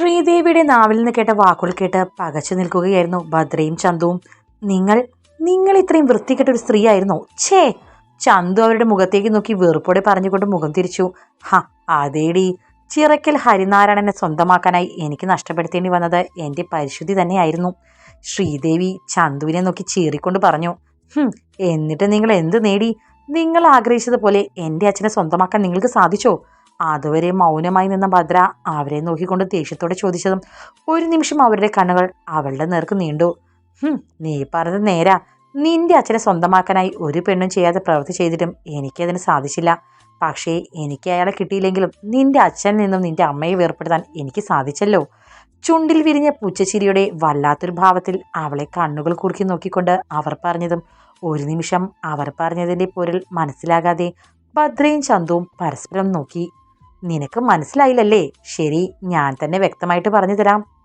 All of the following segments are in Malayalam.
ശ്രീദേവിയുടെ നാവിൽ നിന്ന് കേട്ട വാക്കുകൾ കേട്ട് പകച്ചു നിൽക്കുകയായിരുന്നു ഭദ്രയും ചന്തുവും. നിങ്ങൾ നിങ്ങൾ ഇത്രയും വൃത്തികെട്ട ഒരു സ്ത്രീ ആയിരുന്നോ ഛേ! ചന്തു അവരുടെ മുഖത്തേക്ക് നോക്കി വെറുപ്പോടെ പറഞ്ഞുകൊണ്ട് മുഖം തിരിച്ചു. ഹ അതേടി. ചിറക്കൽ ഹരിനാരായണനെ സ്വന്തമാക്കാനായി എനിക്ക് നഷ്ടപ്പെടുത്തേണ്ടി വന്നത് എന്റെ പരിശുദ്ധി തന്നെയായിരുന്നു. ശ്രീദേവി ചന്തുവിനെ നോക്കി ചീറിക്കൊണ്ട് പറഞ്ഞു. "ഹും, എന്നിട്ട് നിങ്ങൾ എന്ത് നേടി? നിങ്ങൾ ആഗ്രഹിച്ചതുപോലെ എന്റെ അച്ഛനെ സ്വന്തമാക്കാൻ നിങ്ങൾക്ക് സാധിച്ചോ? അതുവരെ മൗനമായി നിന്ന ഭദ്ര അവരെ നോക്കിക്കൊണ്ട് ദേഷ്യത്തോടെ ചോദിച്ചതും ഒരു നിമിഷം അവരുടെ കണ്ണുകൾ അവളുടെ നേർക്ക് നീണ്ടു. നീ പറഞ്ഞത് നേരാ. നിന്റെ അച്ഛനെ സ്വന്തമാക്കാനായി ഒരു പെണ്ണും ചെയ്യാതെ പ്രവൃത്തി ചെയ്തിട്ടും എനിക്കതിന് സാധിച്ചില്ല. പക്ഷേ എനിക്ക് അയാളെ കിട്ടിയില്ലെങ്കിലും നിന്റെ അച്ഛനിൽ നിന്നും നിന്റെ അമ്മയെ വേർപ്പെടുത്താൻ എനിക്ക് സാധിച്ചല്ലോ. ചുണ്ടിൽ വിരിഞ്ഞ പുച്ചച്ചിരിയുടെ വല്ലാത്തൊരു ഭാവത്തിൽ അവളെ കണ്ണുകൾ കുറുക്കി നോക്കിക്കൊണ്ട് അവർ പറഞ്ഞതും ഒരു നിമിഷം അവർ പറഞ്ഞതിന്റെ പൊരുൾ മനസ്സിലാകാതെ ഭദ്രയും ചന്തുവും പരസ്പരം നോക്കി നിനക്ക് മനസ്സിലായില്ലല്ലേ? ശരി ഞാൻ തന്നെ വ്യക്തമായിട്ട് പറഞ്ഞു തരാം.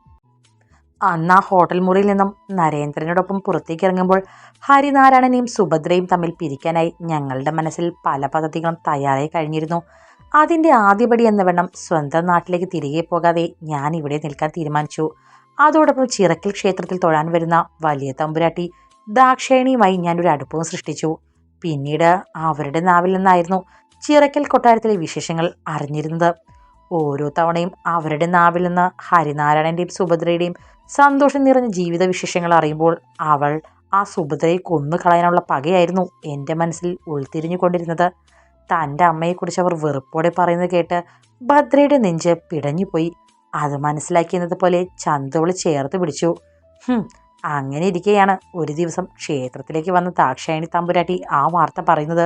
അന്ന് ആ ഹോട്ടൽ മുറിയിൽ നിന്നും നരേന്ദ്രനോടൊപ്പം പുറത്തേക്ക് ഇറങ്ങുമ്പോൾ ഹരിനാരായണനെയും സുഭദ്രയും തമ്മിൽ പിരിക്കാനായി ഞങ്ങളുടെ മനസ്സിൽ പല പദ്ധതികളും തയ്യാറായി കഴിഞ്ഞിരുന്നു. അതിന്റെ ആദ്യപടി എന്ന വണ്ണം സ്വന്തം നാട്ടിലേക്ക് തിരികെ പോകാതെ ഞാൻ ഇവിടെ നിൽക്കാൻ തീരുമാനിച്ചു. അതോടൊപ്പം ചിറക്കൽ ക്ഷേത്രത്തിൽ തൊഴാൻ വരുന്ന വലിയ തമ്പുരാട്ടി ദാക്ഷായണിയുമായി ഞാനൊരു അടുപ്പവും സൃഷ്ടിച്ചു. പിന്നീട് അവരുടെ നാവിൽ നിന്നായിരുന്നു ചിറക്കൽ കൊട്ടാരത്തിലെ വിശേഷങ്ങൾ അറിഞ്ഞിരുന്നത്. ഓരോ തവണയും അവരുടെ നാവിൽ നിന്ന് ഹരിനാരായണന്റെയും സുഭദ്രയുടെയും സന്തോഷം നിറഞ്ഞ ജീവിത വിശേഷങ്ങൾ അറിയുമ്പോൾ അവൾ ആ സുഭദ്രയെ കൊന്നു കളയാനുള്ള പകയായിരുന്നു എന്റെ മനസ്സിൽ ഉൾത്തിരിഞ്ഞുകൊണ്ടിരുന്നത് തന്റെ അമ്മയെക്കുറിച്ച് അവർ വെറുപ്പോടെ പറയുന്നത് കേട്ട് ഭദ്രയുടെ നെഞ്ച് പിടഞ്ഞുപോയി. അത് മനസ്സിലാക്കിയെന്നത് പോലെ ചന്തവൾ ചേർത്ത് പിടിച്ചു. അങ്ങനെ ഇരിക്കെയാണ് ഒരു ദിവസം ക്ഷേത്രത്തിലേക്ക് വന്ന താക്ഷായണി തമ്പുരാട്ടി ആ വാർത്ത പറയുന്നത്.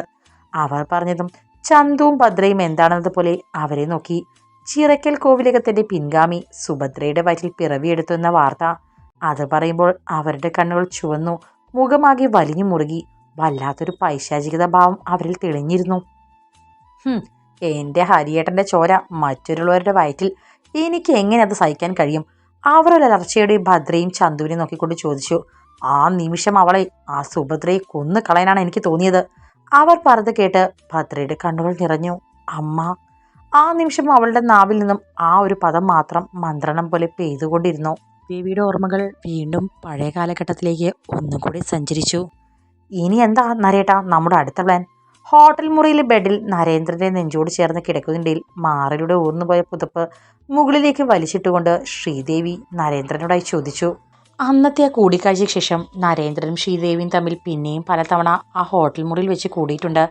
അവർ പറഞ്ഞതും ചന്തുവും ഭദ്രയും എന്താണെന്നതുപോലെ അവരെ നോക്കി. ചിറക്കൽ കോവിലകത്തിന്റെ പിൻഗാമി സുഭദ്രയുടെ വയറ്റിൽ പിറവിയെടുത്തു എന്ന വാർത്ത. അത് പറയുമ്പോൾ അവരുടെ കണ്ണുകൾ ചുവന്നു. മുഖമാകെ വലിഞ്ഞു മുറുകി. വല്ലാത്തൊരു പൈശാചികത ഭാവം അവരിൽ തെളിഞ്ഞിരുന്നു. എന്റെ ഹരിയേട്ടന്റെ ചോര മറ്റൊരുള്ളവരുടെ വയറ്റിൽ. എനിക്ക് എങ്ങനെ അത് സഹിക്കാൻ കഴിയും? അവരൊരലർച്ചയുടെ ഭദ്രയും ചന്തുവിനെ നോക്കിക്കൊണ്ട് ചോദിച്ചു. ആ നിമിഷം അവളെ ആ സുഭദ്രയെ കൊന്നു കളയാനാണ് എനിക്ക് തോന്നിയത്. അവർ പറഞ്ഞത് കേട്ട് ഭദ്രയുടെ കണ്ണുകൾ നിറഞ്ഞു. അമ്മ ആ നിമിഷം അവളുടെ നാവിൽ നിന്നും ആ ഒരു പദം മാത്രം മന്ത്രണം പോലെ പെയ്തുകൊണ്ടിരുന്നു. ദേവിയുടെ ഓർമ്മകൾ വീണ്ടും പഴയ കാലഘട്ടത്തിലേക്ക് ഒന്നും കൂടി സഞ്ചരിച്ചു. ഇനി എന്താ നരേട്ടാ നമ്മുടെ അടുത്ത പ്ലാൻ ഹോട്ടൽ മുറിയിലെ ബെഡിൽ നരേന്ദ്രന്റെ നെഞ്ചോട് ചേർന്ന് കിടക്കുന്നതിനിടയിൽ മാറിലൂടെ ഊർന്നുപോയ പുതപ്പ് മുകളിലേക്ക് വലിച്ചിട്ടുകൊണ്ട് ശ്രീദേവി നരേന്ദ്രനോടായി ചോദിച്ചു. അന്നത്തെ ആ കൂടിക്കാഴ്ചയ്ക്ക് ശേഷം നരേന്ദ്രനും ശ്രീദേവിയും തമ്മിൽ പിന്നെയും പലതവണ ആ ഹോട്ടൽ മുറിയിൽ വെച്ച് കൂടിയിട്ടുണ്ട്.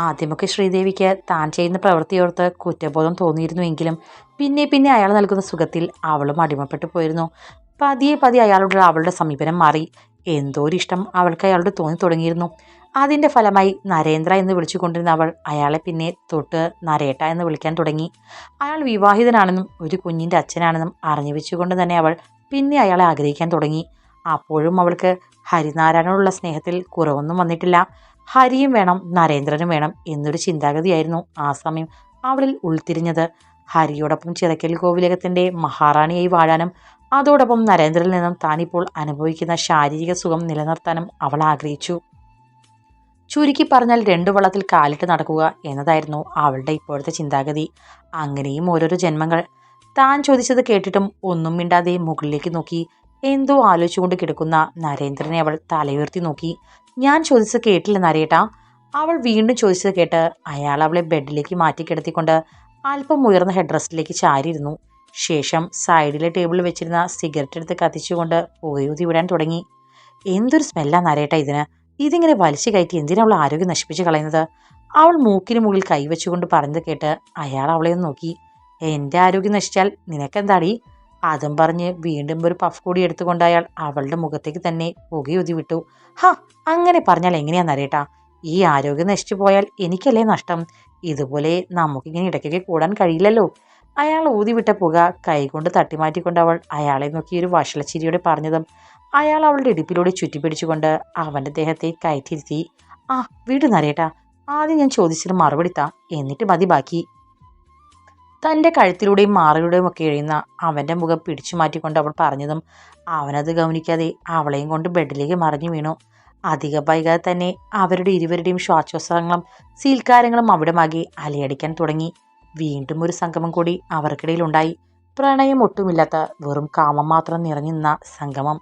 ആദ്യമൊക്കെ ശ്രീദേവിക്ക് താൻ ചെയ്യുന്ന പ്രവൃത്തിയോർത്ത് കുറ്റബോധം തോന്നിയിരുന്നുവെങ്കിലും പിന്നെ പിന്നെ അയാൾ നൽകുന്ന സുഖത്തിൽ അവളും അടിമപ്പെട്ടു പോയിരുന്നു. പതിയെ പതിയെ അയാളോട് അവളുടെ സമീപനം മാറി. എന്തോ ഒരു ഇഷ്ടം അവൾക്ക് അയാളോട് തോന്നി തുടങ്ങിയിരുന്നു. അതിന്റെ ഫലമായി നരേന്ദ്ര എന്ന് വിളിച്ചുകൊണ്ടിരുന്ന അവൾ അയാളെ പിന്നെ തൊട്ട് നരേട്ട എന്ന് വിളിക്കാൻ തുടങ്ങി. അയാൾ വിവാഹിതനാണെന്നും ഒരു കുഞ്ഞിന്റെ അച്ഛനാണെന്നും അറിഞ്ഞു വെച്ചുകൊണ്ട് തന്നെ അവൾ പിന്നെ അയാളെ ആഗ്രഹിക്കാൻ തുടങ്ങി. അപ്പോഴും അവൾക്ക് ഹരിനാരായണനുള്ള സ്നേഹത്തിൽ കുറവൊന്നും വന്നിട്ടില്ല. ഹരിയും വേണം നരേന്ദ്രനും വേണം എന്നൊരു ചിന്താഗതിയായിരുന്നു ആ സമയം അവളിൽ ഉൾത്തിരിഞ്ഞത്. ഹരിയോടൊപ്പം ചിറക്കൽ കോവിലകത്തിന്റെ മഹാറാണിയായി വാഴാനും അതോടൊപ്പം നരേന്ദ്രനിൽ നിന്നും താനിപ്പോൾ അനുഭവിക്കുന്ന ശാരീരിക സുഖം നിലനിർത്താനും അവൾ ആഗ്രഹിച്ചു. ചുരുക്കി പറഞ്ഞാൽ രണ്ടു വള്ളത്തിൽ കാലിട്ട് നടക്കുക എന്നതായിരുന്നു അവളുടെ ഇപ്പോഴത്തെ ചിന്താഗതി. അങ്ങനെയും ഓരോരോ ജന്മങ്ങൾ താൻ ചോദിച്ചത് കേട്ടിട്ടും ഒന്നും മിണ്ടാതെ മുകളിലേക്ക് നോക്കി. എന്തോ ആലോചിച്ചുകൊണ്ട് കിടക്കുന്ന നരേന്ദ്രനെ അവൾ തലയുയർത്തി നോക്കി. ഞാൻ ചോദിച്ചത് കേട്ടില്ല നരേട്ടാ അവൾ വീണ്ടും ചോദിച്ചത് കേട്ട് അയാൾ അവളെ ബെഡിലേക്ക് മാറ്റി കിടത്തിക്കൊണ്ട് അല്പം ഉയർന്ന ഹെഡ് റെസ്റ്റിലേക്ക് ചാരിയിരുന്നു. ശേഷം സൈഡിലെ ടേബിളിൽ വെച്ചിരുന്ന സിഗരറ്റ് എടുത്ത് കത്തിച്ചുകൊണ്ട് പുകയൂതി വിടാൻ തുടങ്ങി. എന്തൊരു സ്മെല്ലാ നരേട്ട ഇതിന്. ഇതിങ്ങനെ വലിച്ചു കയറ്റി എന്തിനാ അവൾ ആരോഗ്യം നശിപ്പിച്ച് കളയുന്നത്? അവൾ മൂക്കിന് മുകളിൽ കൈവച്ചുകൊണ്ട് പറഞ്ഞത് കേട്ട് അയാൾ അവളെ ഒന്ന് നോക്കി. എന്റെ ആരോഗ്യം നശിച്ചാൽ നിനക്കെന്താടി? അതും പറഞ്ഞ് വീണ്ടും ഒരു പഫ് കൂടി എടുത്തുകൊണ്ട് അയാൾ അവളുടെ മുഖത്തേക്ക് തന്നെ പുകയൊതി വിട്ടു. ഹ അങ്ങനെ പറഞ്ഞാൽ എങ്ങനെയാ നരേട്ടാ ഈ ആരോഗ്യം നശിച്ചു പോയാൽ എനിക്കല്ലേ നഷ്ടം? ഇതുപോലെ നമുക്കിങ്ങനെ ഇടയ്ക്കൊക്കെ കൂടാൻ കഴിയില്ലല്ലോ. അയാൾ ഊതിവിട്ട പുക കൈകൊണ്ട് തട്ടിമാറ്റിക്കൊണ്ട് അവൾ അയാളെ നോക്കി ഒരു വഷളച്ചിരിയോടെ പറഞ്ഞതും അയാൾ അവളുടെ ഇടുപ്പിലൂടെ ചുറ്റിപ്പിടിച്ചുകൊണ്ട് അവന്റെ ദേഹത്തെ കയറ്റിരുത്തി ആ വീട് നിറയട്ടാ ആദ്യം ഞാൻ ചോദിച്ചത് മറുപടി താ എന്നിട്ട് മതി ബാക്കി. തന്റെ കഴുത്തിലൂടെയും മാറിലൂടെയും ഒക്കെ എഴുതുന്ന അവന്റെ മുഖം പിടിച്ചു മാറ്റിക്കൊണ്ട് അവൾ പറഞ്ഞതും അവനത് ഗൗനിക്കാതെ അവളെയും കൊണ്ട് ബെഡിലേക്ക് മറിഞ്ഞു വീണു. അധികം വൈകാതെ തന്നെ അവരുടെ ഇരുവരുടെയും ശ്വാസോസങ്ങളും സീൽക്കാരങ്ങളും അവിടമാകെ അലയടിക്കാൻ തുടങ്ങി. വീണ്ടും ഒരു സംഗമം കൂടി അവർക്കിടയിലുണ്ടായി. പ്രണയം ഒട്ടുമില്ലാത്ത വെറും കാമം മാത്രം നിറഞ്ഞു നിന്ന സംഗമം.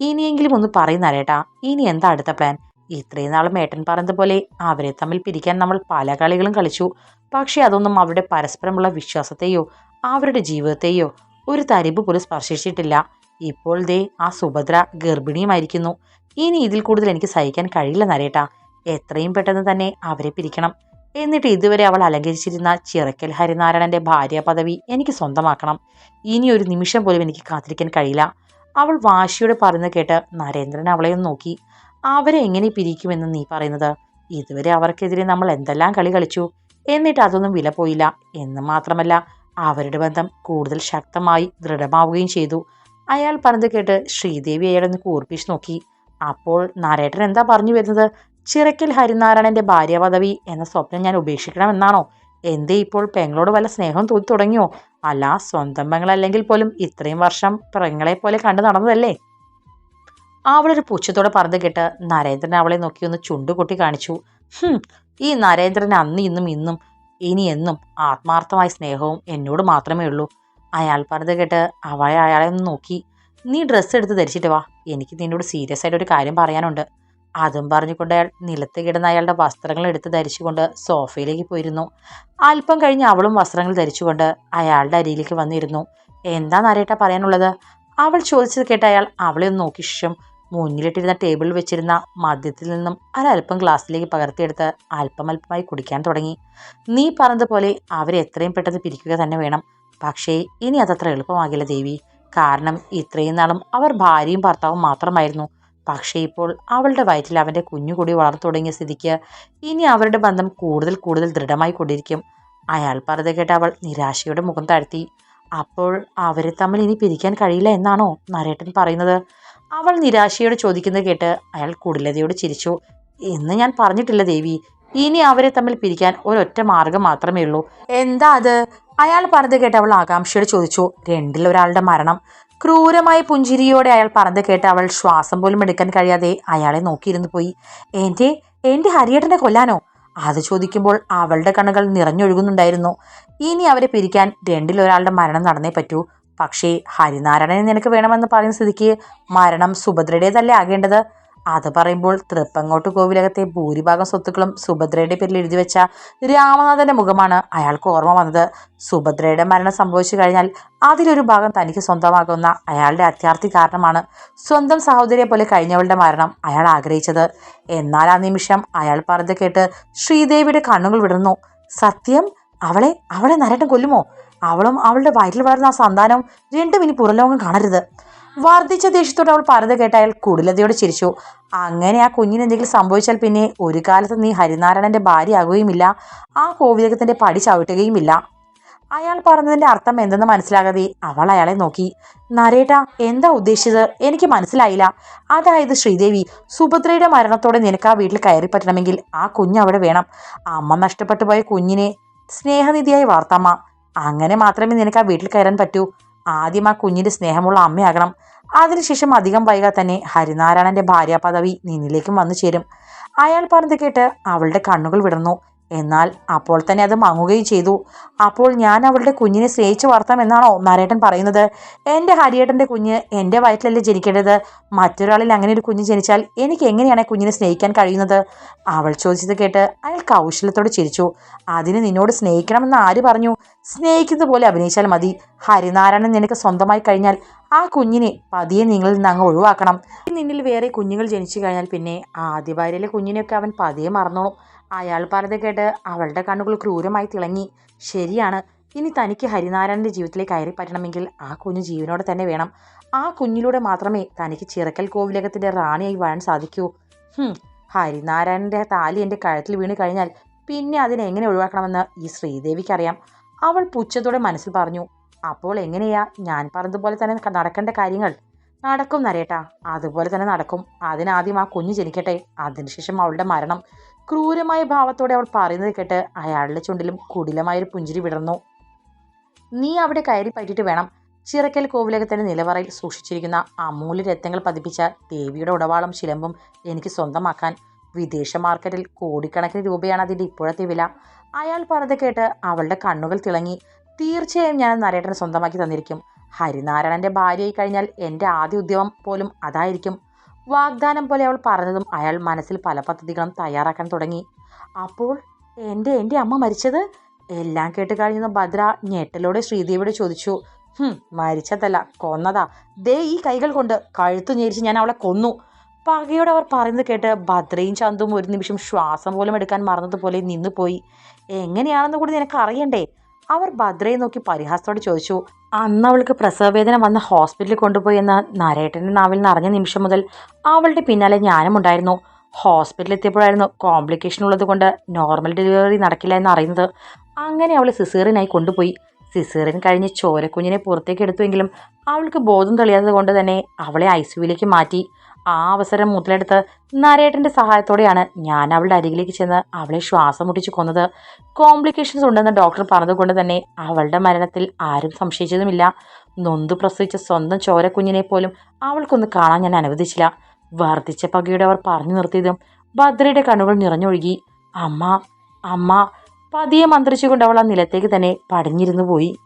ഇനിയെങ്കിലും ഒന്ന് പറയുന്നറിയട്ടാ ഇനി എന്താ അടുത്ത പ്ലാൻ ഇത്രയും നാളും ഏട്ടൻ പറഞ്ഞതുപോലെ അവരെ തമ്മിൽ പിരിക്കാൻ നമ്മൾ പല കളികളും കളിച്ചു. പക്ഷേ അതൊന്നും അവരുടെ പരസ്പരമുള്ള വിശ്വാസത്തെയോ അവരുടെ ജീവിതത്തെയോ ഒരു തരിപ്പ് പോലും സ്പർശിച്ചിട്ടില്ല. ഇപ്പോൾ ദേ ആ സുഭദ്ര ഗർഭിണിയുമായിരിക്കുന്നു. ഇനി ഇതിൽ കൂടുതൽ എനിക്ക് സഹിക്കാൻ കഴിയില്ല നരേട്ട. എത്രയും പെട്ടെന്ന് തന്നെ അവരെ പിരിക്കണം. എന്നിട്ട് ഇതുവരെ അവൾ അലങ്കരിച്ചിരുന്ന ചിറക്കൽ ഹരിനാരായണന്റെ ഭാര്യ പദവി എനിക്ക് സ്വന്തമാക്കണം. ഇനി ഒരു നിമിഷം പോലും എനിക്ക് കാത്തിരിക്കാൻ കഴിയില്ല. അവൾ വാശിയോടെ പറയുന്നത് കേട്ട് നരേന്ദ്രൻ അവളെ ഒന്ന് നോക്കി. അവരെ എങ്ങനെ പിരിക്കുമെന്ന് നീ പറയുന്നത്? ഇതുവരെ അവർക്കെതിരെ നമ്മൾ എന്തെല്ലാം കളി കളിച്ചു? എന്നിട്ട് അതൊന്നും വില പോയില്ല. എന്ന് മാത്രമല്ല അവരുടെ ബന്ധം കൂടുതൽ ശക്തമായി ദൃഢമാവുകയും ചെയ്തു. അയാൾ പറഞ്ഞത് കേട്ട് ശ്രീദേവി അയാളെ ഒന്ന് കൂർപ്പിച്ച് നോക്കി. അപ്പോൾ നാരേട്ടൻ എന്താ പറഞ്ഞു വരുന്നത്? ചിറക്കൽ ഹരിനാരായണന്റെ ഭാര്യ പദവി എന്ന സ്വപ്നം ഞാൻ ഉപേക്ഷിക്കണമെന്നാണോ? എന്തേ ഇപ്പോൾ പെങ്ങളോട് വല്ല സ്നേഹം തോന്നി തുടങ്ങിയോ? അല്ല സ്വന്തം പെങ്ങളല്ലെങ്കിൽ പോലും ഇത്രയും വർഷം പെങ്ങളെ പോലെ കണ്ടു നടന്നതല്ലേ? അവളൊരു പുച്ഛത്തോടെ പറഞ്ഞു കേട്ട് നരേന്ദ്രൻ അവളെ നോക്കി ഒന്ന് ചുണ്ടുകൊട്ടി കാണിച്ചു. ഈ നരേന്ദ്രൻ അന്ന് ഇന്നും ഇന്നും ഇനി എന്നും ആത്മാർത്ഥമായ സ്നേഹവും എന്നോട് മാത്രമേ ഉള്ളൂ. അയാൾ പറഞ്ഞത് കേട്ട് അവളെ അയാളെ ഒന്ന് നോക്കി. നീ ഡ്രസ്സ് എടുത്ത് ധരിച്ചിട്ട് വാ. എനിക്ക് നിന്നോട് സീരിയസ് ആയിട്ട് ഒരു കാര്യം പറയാനുണ്ട്. അതും പറഞ്ഞുകൊണ്ട് അയാൾ നിലത്ത് കിടന്ന അയാളുടെ വസ്ത്രങ്ങൾ എടുത്ത് ധരിച്ചുകൊണ്ട് സോഫയിലേക്ക് പോയിരുന്നു. അല്പം കഴിഞ്ഞ് അവളും വസ്ത്രങ്ങൾ ധരിച്ചുകൊണ്ട് അയാളുടെ അരിയിലേക്ക് വന്നിരുന്നു. എന്താ നരേട്ട പറയാനുള്ളത്? അവൾ ചോദിച്ചത് കേട്ട് അയാൾ അവളെ ഒന്ന് നോക്കി ശേഷം മുന്നിലിട്ടിരുന്ന ടേബിളിൽ വെച്ചിരുന്ന മദ്യത്തിൽ നിന്നും അരൽപ്പം ഗ്ലാസ്സിലേക്ക് പകർത്തിയെടുത്ത് അല്പം അല്പമായി കുടിക്കാൻ തുടങ്ങി. നീ പറഞ്ഞതുപോലെ അവരെ എത്രയും പെട്ടെന്ന് പിരിക്കുക തന്നെ വേണം. പക്ഷേ ഇനി അതത്ര എളുപ്പമാകില്ല ദേവി. കാരണം ഇത്രയും നാളും അവർ ഭാര്യയും ഭർത്താവും മാത്രമായിരുന്നു. പക്ഷേ ഇപ്പോൾ അവളുടെ വയറ്റിൽ അവന്റെ കുഞ്ഞുകൂടി വളർന്നു തുടങ്ങിയ സ്ഥിതിക്ക് ഇനി അവരുടെ ബന്ധം കൂടുതൽ കൂടുതൽ ദൃഢമായി കൊണ്ടിരിക്കും. അയാൾ പറഞ്ഞത് കേട്ട് അവൾ നിരാശയുടെ മുഖം താഴ്ത്തി. അപ്പോൾ അവരെ തമ്മിൽ ഇനി പിരിക്കാൻ കഴിയില്ല എന്നാണോ നരേട്ടൻ പറയുന്നത്? അവൾ നിരാശയോട് ചോദിക്കുന്നത് കേട്ട് അയാൾ കുടിലതയോട് ചിരിച്ചു. എന്ന് ഞാൻ പറഞ്ഞിട്ടില്ല ദേവി. ഇനി അവരെ തമ്മിൽ പിരിക്കാൻ ഒരൊറ്റ മാർഗം മാത്രമേ ഉള്ളൂ. എന്താ അത്? അയാൾ പറഞ്ഞത് കേട്ട് അവൾ ആകാംക്ഷയോട് ചോദിച്ചു. രണ്ടിൽ ഒരാളുടെ മരണം. ക്രൂരമായ പുഞ്ചിരിയോടെ അയാൾ പറഞ്ഞത് കേട്ട് അവൾ ശ്വാസം പോലും എടുക്കാൻ കഴിയാതെ അയാളെ നോക്കിയിരുന്നു പോയി. എന്റെ എന്റെ ഹരിയേട്ടനെ കൊല്ലാനോ? അത് ചോദിക്കുമ്പോൾ അവളുടെ കണ്ണുകൾ നിറഞ്ഞൊഴുകുന്നുണ്ടായിരുന്നു. ഇനി അവരെ പിരിക്കാൻ രണ്ടിൽ ഒരാളുടെ മരണം നടന്നേ പറ്റൂ. പക്ഷേ ഹരിനാരായണനെ നിനക്ക് വേണമെന്ന് പറയുന്ന സ്ഥിതിക്ക് മരണം സുഭദ്രയുടേതല്ലേ ആകേണ്ടത്? അത് പറയുമ്പോൾ തൃപ്പങ്ങോട്ട് കോവിലകത്തെ ഭൂരിഭാഗം സ്വത്തുക്കളും സുഭദ്രയുടെ പേരിൽ എഴുതി വെച്ച രാമനാഥന്റെ മുഖമാണ് അയാൾക്ക് ഓർമ്മ വന്നത്. സുഭദ്രയുടെ മരണം സംഭവിച്ചു കഴിഞ്ഞാൽ അതിലൊരു ഭാഗം തനിക്ക് സ്വന്തമാകുന്ന അയാളുടെ അത്യാർത്ഥി കാരണമാണ് സ്വന്തം സഹോദരിയെ പോലെ കഴിഞ്ഞവളുടെ മരണം അയാൾ ആഗ്രഹിച്ചത്. എന്നാൽ ആ നിമിഷം അയാൾ പറഞ്ഞത് കേട്ട് ശ്രീദേവിയുടെ കണ്ണുകൾ വിടുന്നു സത്യം? അവളെ? അവളെ നരട്ടം കൊല്ലുമോ? അവളും അവളുടെ വയറ്റിൽ വളർന്ന ആ സന്താനവും രണ്ടും ഇനി പുറലോകം കാണരുത്. വർദ്ധിച്ച ദേഷ്യത്തോടെ അവൾ പറഞ്ഞത് കേട്ടായാൽ അയാൾ കുടിലതയോട് ചിരിച്ചു. അങ്ങനെ ആ കുഞ്ഞിന് എന്തെങ്കിലും സംഭവിച്ചാൽ പിന്നെ ഒരു കാലത്ത് നീ ഹരിനാരായണന്റെ ഭാര്യയാകുകയുമില്ല. ആ കോവിലകത്തിന്റെ പടി ചവിട്ടുകയുമില്ല. അയാൾ പറഞ്ഞതിന്റെ അർത്ഥം എന്തെന്ന് മനസ്സിലാകാതെ അവൾ അയാളെ നോക്കി. നരേട്ട എന്താ ഉദ്ദേശിച്ചത്? എനിക്ക് മനസ്സിലായില്ല. അതായത് ശ്രീദേവി സുഭദ്രയുടെ മരണത്തോടെ നിനക്ക് ആ വീട്ടിൽ കയറി പറ്റണമെങ്കിൽ ആ കുഞ്ഞ് അവിടെ വേണം. അമ്മ നഷ്ടപ്പെട്ടു പോയ കുഞ്ഞിനെ സ്നേഹനിധിയായി വളർത്തമ്മ അങ്ങനെ മാത്രമേ നിനക്ക് ആ വീട്ടിൽ കയറാൻ പറ്റൂ. ആദ്യം ആ കുഞ്ഞിന്റെ സ്നേഹമുള്ള അമ്മയാകണം. അതിനുശേഷം അധികം വൈകാതെ തന്നെ ഹരിനാരായണന്റെ ഭാര്യ പദവി നിന്നിലേക്കും വന്നു ചേരും. അയാൾ പറഞ്ഞത് കേട്ട് അവളുടെ കണ്ണുകൾ വിടർന്നു. എന്നാൽ അപ്പോൾ തന്നെ അത് മങ്ങുകയും ചെയ്തു. അപ്പോൾ ഞാൻ അവളുടെ കുഞ്ഞിനെ സ്നേഹിച്ചു വളർത്താം എന്നാണോ നരേട്ടൻ പറയുന്നത്? എന്റെ ഹരിയേട്ടന്റെ കുഞ്ഞ് എന്റെ വയറ്റിലല്ലേ ജനിക്കേണ്ടത്? മറ്റൊരാളിൽ അങ്ങനെ ഒരു കുഞ്ഞ് ജനിച്ചാൽ എനിക്ക് എങ്ങനെയാണ് കുഞ്ഞിനെ സ്നേഹിക്കാൻ കഴിയുന്നത്? അവൾ ചോദിച്ചത് കേട്ട് അയാൾ കൗശലത്തോടെ ചിരിച്ചു. അതിന് നിന്നോട് സ്നേഹിക്കണമെന്ന് ആര് പറഞ്ഞു? സ്നേഹിക്കുന്നത് പോലെ അഭിനയിച്ചാൽ മതി. ഹരിനാരായണൻ നിനക്ക് സ്വന്തമായി കഴിഞ്ഞാൽ ആ കുഞ്ഞിനെ പതിയെ നിങ്ങളിൽ നിന്ന് അങ്ങ് ഒഴിവാക്കണം. നിന്നിൽ വേറെ കുഞ്ഞുങ്ങൾ ജനിച്ചു കഴിഞ്ഞാൽ പിന്നെ ആദ്യ ഭാര്യയിലെ കുഞ്ഞിനെയൊക്കെ അവൻ പതിയെ മറന്നോളും. അയാൾ പറഞ്ഞത് കേട്ട് അവളുടെ കണ്ണുകൾ ക്രൂരമായി തിളങ്ങി. ശരിയാണ്. ഇനി തനിക്ക് ഹരിനാരായണന്റെ ജീവിതത്തിലേക്ക് കയറി പറ്റണമെങ്കിൽ ആ കുഞ്ഞ് ജീവനോടെ തന്നെ വേണം. ആ കുഞ്ഞിലൂടെ മാത്രമേ തനിക്ക് ചിറക്കൽ കോവിലകത്തിന്റെ റാണിയായി വാഴാൻ സാധിക്കൂ. ഹരിനാരായണന്റെ താലി എന്റെ കഴുത്തിൽ വീണ് കഴിഞ്ഞാൽ പിന്നെ അതിനെങ്ങനെ ഒഴിവാക്കണമെന്ന് ഈ ശ്രീദേവിക്കറിയാം. അവൾ പുച്ഛത്തോടെ മനസ്സിൽ പറഞ്ഞു അപ്പോൾ എങ്ങനെയാ? ഞാൻ പറഞ്ഞതുപോലെ തന്നെ നടക്കേണ്ട കാര്യങ്ങൾ. നടക്കും നരേട്ടാ. അതുപോലെ തന്നെ നടക്കും. അതിനാദ്യം ആ കുഞ്ഞ് ജനിക്കട്ടെ. അതിനുശേഷം അവളുടെ മരണം. ക്രൂരമായ ഭാവത്തോടെ അവൾ പറയുന്നത് കേട്ട് അയാളുടെ ചുണ്ടിലും കുടിലമായൊരു പുഞ്ചിരി വിടർന്നു. നീ അവിടെ കയറി പറ്റിയിട്ട് വേണം. ചിറക്കൽ കോവിലകത്തിന്റെ നിലവറയിൽ സൂക്ഷിച്ചിരിക്കുന്ന അമൂല്യ രത്നങ്ങൾ പതിപ്പിച്ച ദേവിയുടെ ഉടവാളം ശിലമ്പും എനിക്ക് സ്വന്തമാക്കാൻ വിദേശ മാർക്കറ്റിൽ കോടിക്കണക്കിന് രൂപയാണ് അതിന്റെ ഇപ്പോഴത്തെ വില. അയാൾ പറഞ്ഞത് കേട്ട് അവളുടെ കണ്ണുകൾ തിളങ്ങി. തീർച്ചയായും ഞാൻ നരേട്ടനെ സ്വന്തമാക്കി തന്നിരിക്കും. ഹരിനാരായണന്റെ ഭാര്യയായി കഴിഞ്ഞാൽ എന്റെ ആദ്യ ഉദ്യമം പോലും അതായിരിക്കും. വാഗ്ദാനം പോലെ അവൾ പറഞ്ഞതും അയാൾ മനസ്സിൽ പല പദ്ധതികളും തയ്യാറാക്കാൻ തുടങ്ങി. അപ്പോൾ എന്റെ എന്റെ അമ്മ മരിച്ചത്? എല്ലാം കേട്ട് കഴിഞ്ഞ ഭദ്ര ഞെട്ടലോടെ ശ്രീദേവിയോട് ചോദിച്ചു. "ഹും, മരിച്ചതല്ല കൊന്നതാ. ദേ ഈ കൈകൾ കൊണ്ട് കഴുത്തു ഞെരിച്ച് ഞാൻ അവളെ കൊന്നു. പകയോട് അവർ പറയുന്നത് കേട്ട് ഭദ്രയും ചന്തും ഒരു നിമിഷം ശ്വാസം പോലും എടുക്കാൻ മറന്നതുപോലെ നിന്നുപോയി. എങ്ങനെയാണെന്ന് കൂടി നിനക്ക് അറിയണ്ടേ? അവർ ഭദ്രയെ നോക്കി പരിഹാസത്തോടെ ചോദിച്ചു അന്ന് അവൾക്ക് പ്രസവവേദന വന്ന് ഹോസ്പിറ്റലിൽ കൊണ്ടുപോയി എന്ന നരേട്ടന്റെ നാവിൽ നിന്ന് അറിഞ്ഞ നിമിഷം മുതൽ അവളുടെ പിന്നാലെ ഞാനും ഉണ്ടായിരുന്നു. ഹോസ്പിറ്റലിൽ എത്തിയപ്പോഴായിരുന്നു കോംപ്ലിക്കേഷൻ ഉള്ളത് കൊണ്ട് നോർമൽ ഡെലിവറി നടക്കില്ല എന്ന് അറിയുന്നത്. അങ്ങനെ അവൾ സിസേറിനായി കൊണ്ടുപോയി. സിസേറിൻ കഴിഞ്ഞ് ചോരക്കുഞ്ഞിനെ പുറത്തേക്ക് എടുത്തുവെങ്കിലും അവൾക്ക് ബോധം തെളിയാത്തത് കൊണ്ട് തന്നെ അവളെ ഐ മാറ്റി. ആ അവസരം മുതലെടുത്ത് നരേട്ടന്റെ സഹായത്തോടെയാണ് ഞാൻ അവളുടെ അരികിലേക്ക് ചെന്ന് അവളെ ശ്വാസം മുട്ടിച്ച് കൊന്നത്. കോംപ്ലിക്കേഷൻസ് ഉണ്ടെന്ന് ഡോക്ടർ പറഞ്ഞതുകൊണ്ട് തന്നെ അവളുടെ മരണത്തിൽ ആരും സംശയിച്ചതുമില്ല. നൊന്തു പ്രസവിച്ച സ്വന്തം ചോരക്കുഞ്ഞിനെ പോലും അവൾക്കൊന്ന് കാണാൻ ഞാൻ അനുവദിച്ചില്ല. വർദ്ധിച്ച പകയുടെ അവർ പറഞ്ഞു നിർത്തിയതും ഭദ്രയുടെ കണ്ണുകൾ നിറഞ്ഞൊഴുകി അമ്മ അമ്മ പതിയെ മന്ത്രിച്ചുകൊണ്ട് അവൾ ആ നിലത്തേക്ക് തന്നെ പടിഞ്ഞിരുന്നു പോയി.